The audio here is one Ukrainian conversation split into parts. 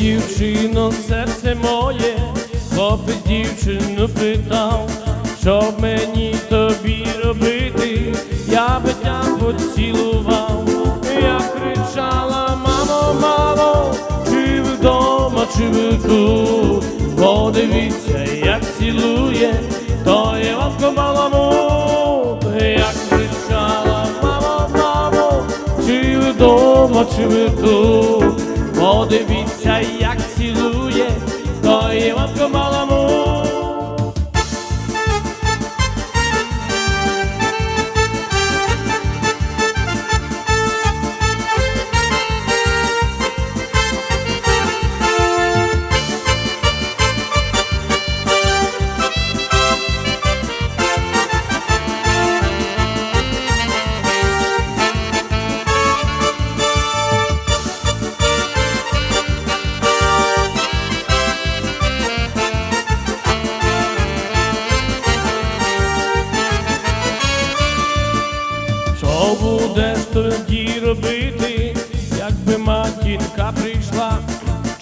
Дівчино, серце моє, хлопець дівчину питав, що мені тобі робити, я би тя поцілував, я кричала, мамо, мамо, чи вдома, чи ви тут, подивіться, як цілує, то є вовко маламут, я кричала, мамо, мамо, чи ви вдома, чи ви тут, подивіться, як цілує,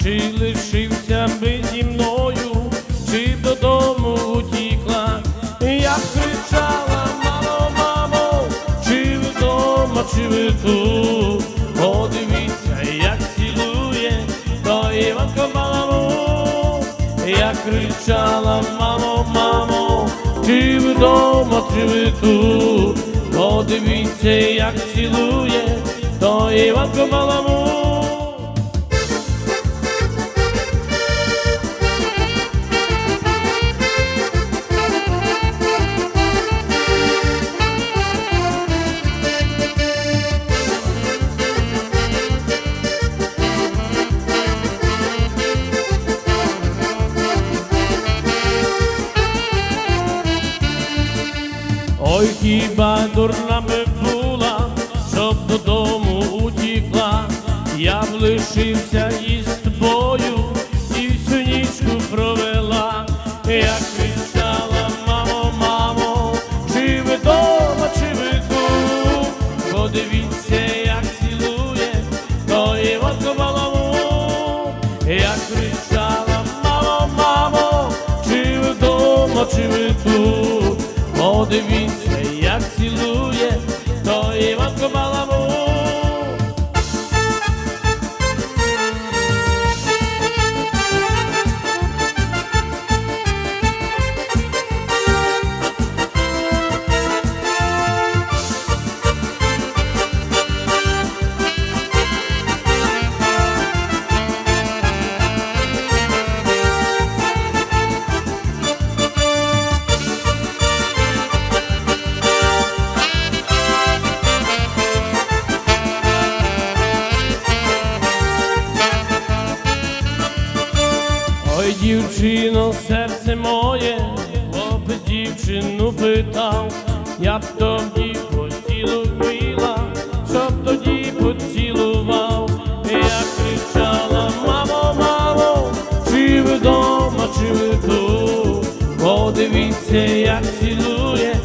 чи лишився би зі мною, чи б додому утікла? Я кричала, мамо, мамо, чи ви вдома, чи ви тут? Подивіться, як цілує, то Іванко маламу. Я кричала, мамо, мамо, чи ви вдома, чи ви тут? Подивіться, як цілує, то Іванко маламу. Подивіться, Ой, дівчино, серце моє, хлопець дівчину питав, я б тоді поцілувала, щоб тоді поцілував. Я кричала, мамо, мамо, чи ви вдома, чи ви тут? Подивіться, як цілує,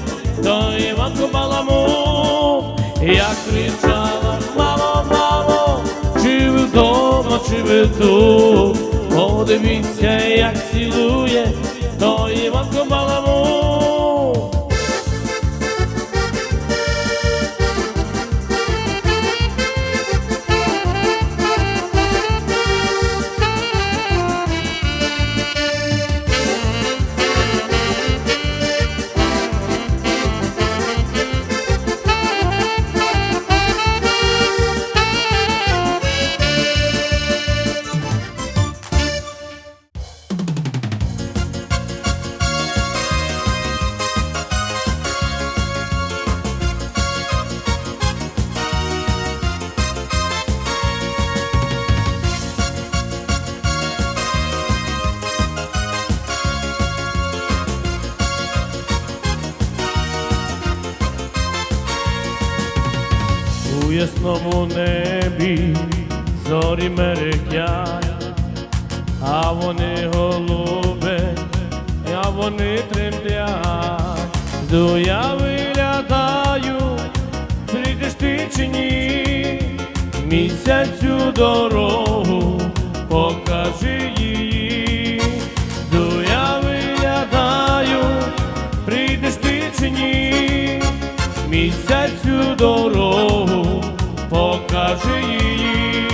то Іванко маламу. Я кричала, мамо, мамо, чи ви вдома, чи ви тут? Подивіться, як цілує, ясному небі зорі мерехтять, а вони голубе, а вони тремтять, Йду я виглядаю, прийдеш ти чи місяцю дорогу покажи її, Йду я виглядаю, прийдеш ти чи ні, місяцю дорогу покажи її.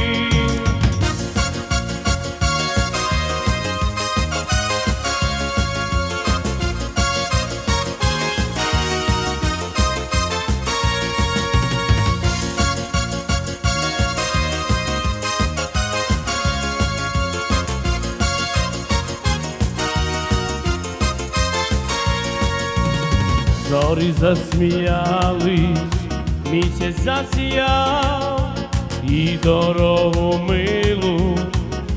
Зорі засміялись, місяць засіяв і дорогу милу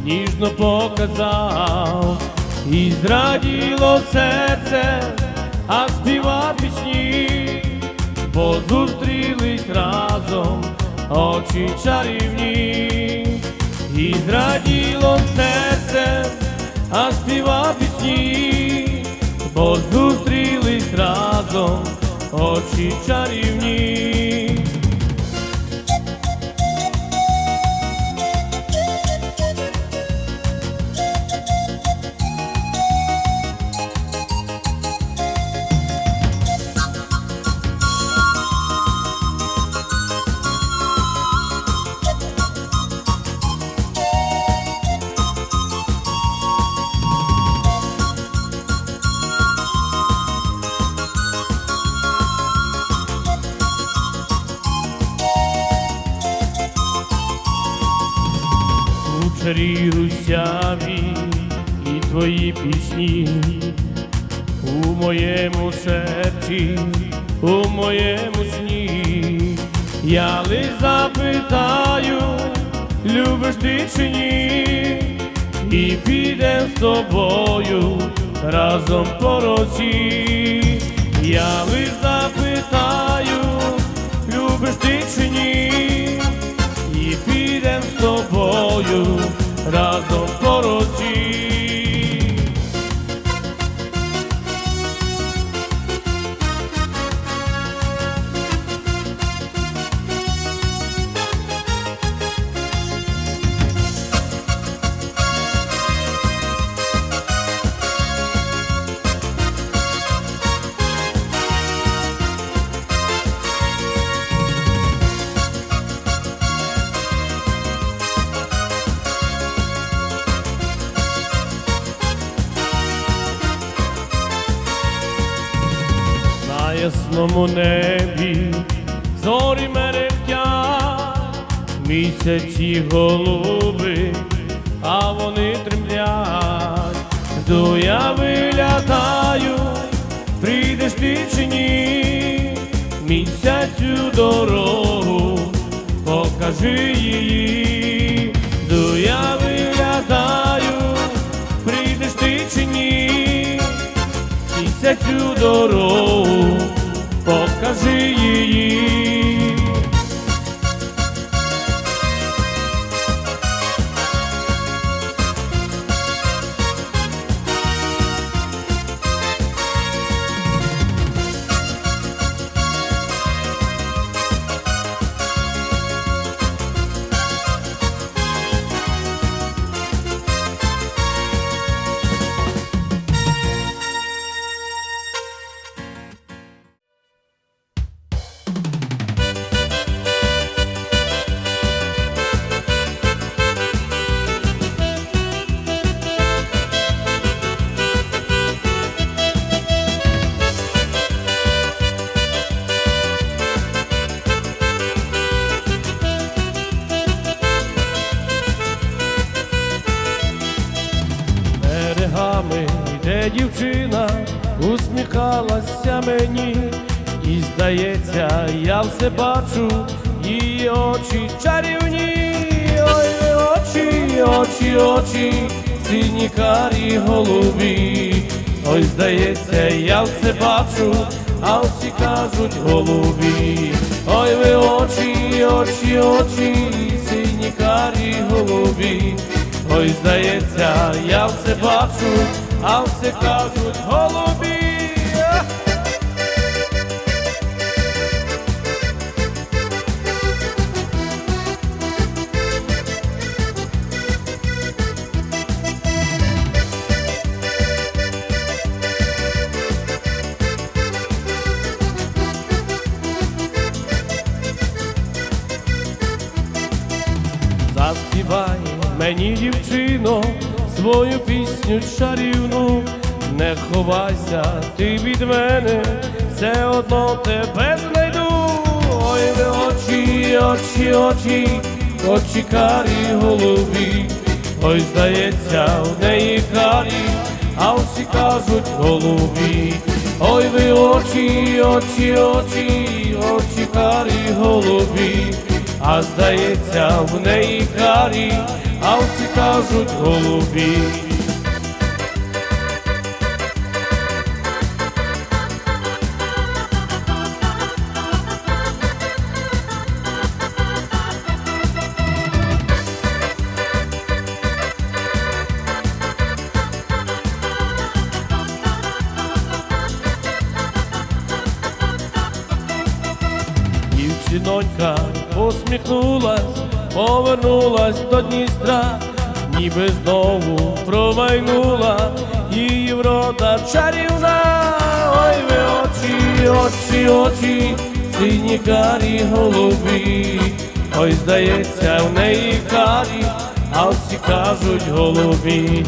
ніжно показав, і зраділо серце, а співа пісні, бо зустрілись разом очі чарівні, і зраділо серце, а співа пісні, бо зустрілись разом очі чарівні. Русяві і твої пісні у моєму серці, у моєму сні. Я лиш запитаю, любиш ти чи ні, і підем з тобою разом по році. Я лиш запитаю, любиш ти чи ні, і підем з тобою разом по році. Йду я виглядаю, прийдеш ти чи ні, місяцю дорогу, покажи її, Йду я виглядаю, прийдеш ти чи дорогу, покажи її. Усміхалася мені, і здається, я все бачу, її очі чарівні, ой, очі, очі, очі, сині карі голубі. Ой, здається, я все бачу, а всі кажуть голубі. ой ви очі, очі, очі, сині карі голубі. Ой, здається, я все бачу, а все кажуть голубі. Мені, дівчино, свою пісню чарівну, не ховайся ти від мене, все одно тебе знайду. Ой, ви очі, очі, очі, очі карі голубі. Ой, здається, в неї карі, а всі кажуть голубі. Ой, ви очі, очі, очі, очі карі голубі. А здається, в неї карі, а всі кажуть голубі. Повернулась до Дністра, ніби знову промайнула її врода чарівна. Ой, ви очі, очі, очі, сині карі голубі. Ой, здається, в неї карі, а всі кажуть голубі.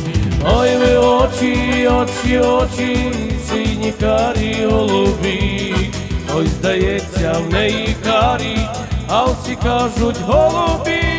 Ой, ви очі, очі, очі, сині карі голубі. Ой, здається, в неї карі, а всі кажуть голубі.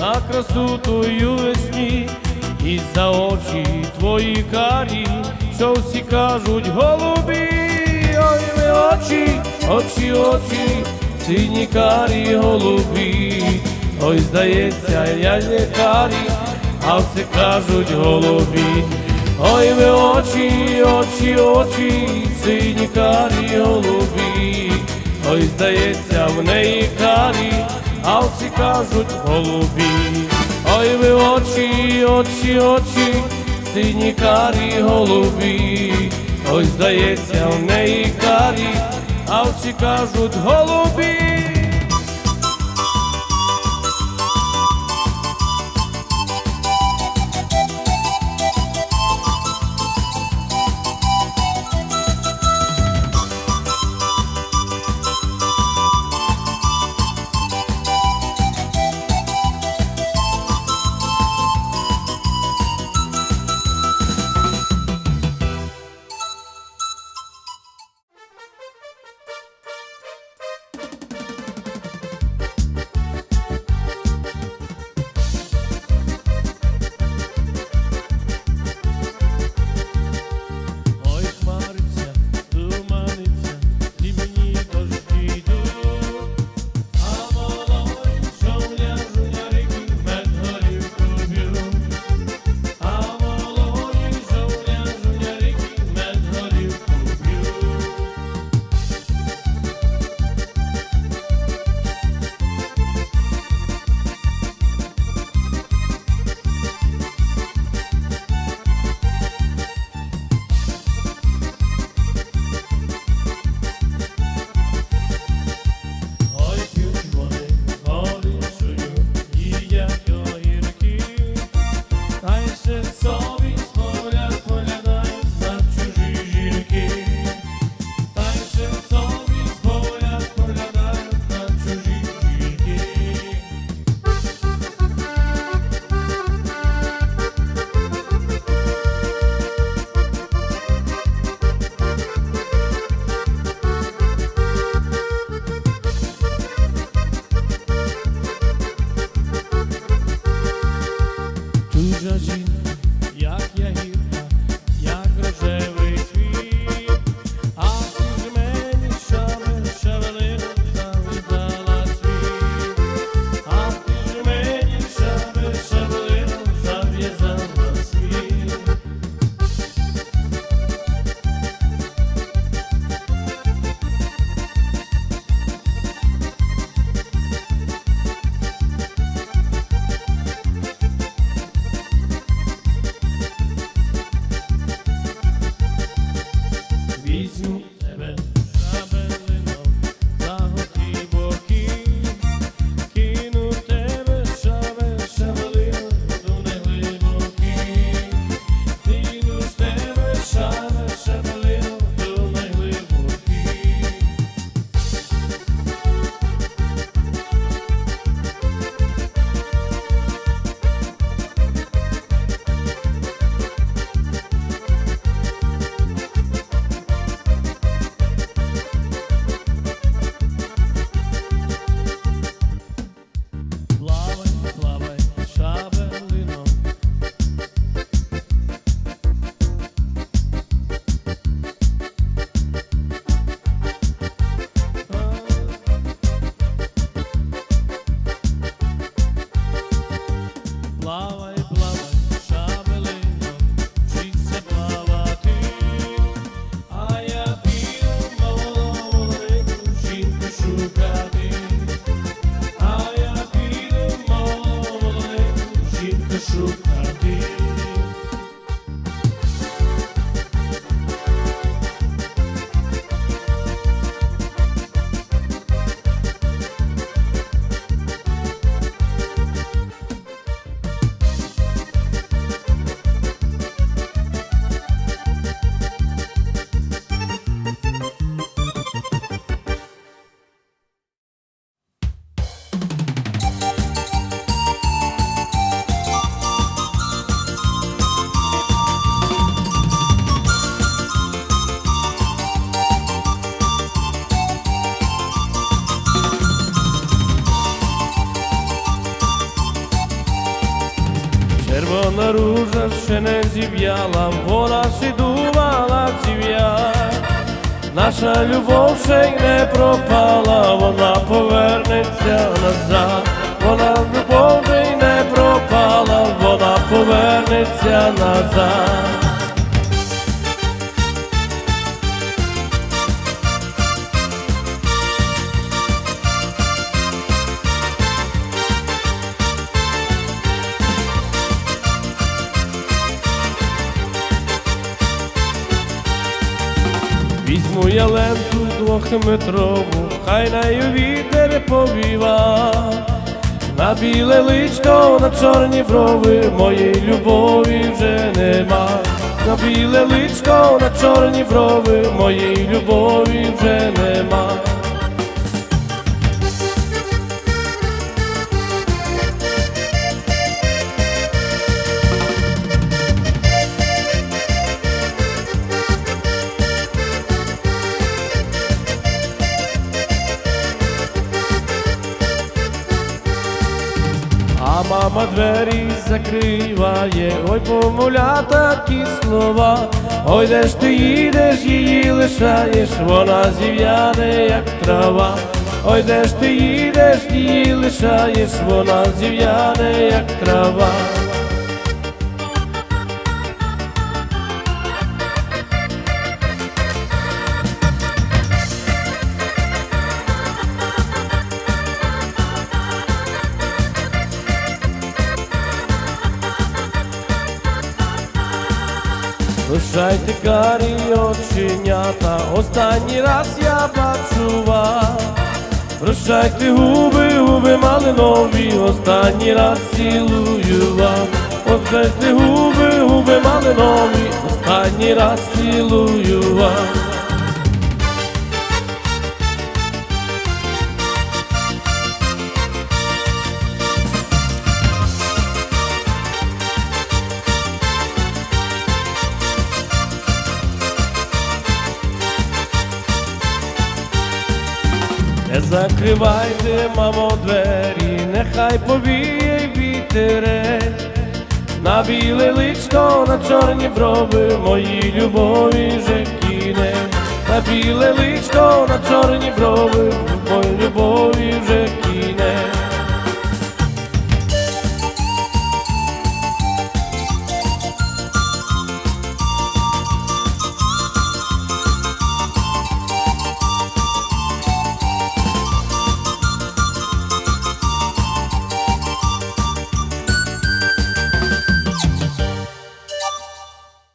На красу твою весні, і за очі твої карі, що всі кажуть голубі, ой, ви очі, очі, очі, сині карі голубі, ой, здається, я не карі, а всі кажуть голубі. Ой, ви очі, очі, очі, сині карі голубі. Ой, здається, в неї карі, а всі кажуть голубі. Ой, ви очі, очі, очі, сині карі голубі. Ой, здається, в неї карі, а всі кажуть голубі. Ще не зів'яла, вона ще думала зів'я. Наша любов ще й не пропала, вона повернеться назад. Вона любов вже й не пропала, вона повернеться назад. Я ленту двохметрову, хай нею вітер повіва, на біле личко, на чорні брови, моєї любові вже нема. На біле личко, на чорні брови, моєї любові вже нема. Мама двері закриває, ой, помовля такі слова. Ой, де ж ти їдеш, її лишаєш, вона зів'яне, як трава. Ой, де ж ти їдеш, її лишаєш, вона зів'яне, як трава. Лишайте карі оченята, останній раз я бачу вас. Прощайте губи, губи малинові, останній раз цілую вам, Прощайте губи, губи малинові, останній раз цілую вас. Не закривайте, мамо, двері, нехай повіє вітерець, на біле личко, на чорні брови, мої любові же кине, на біле личко, на чорні брови, мої любові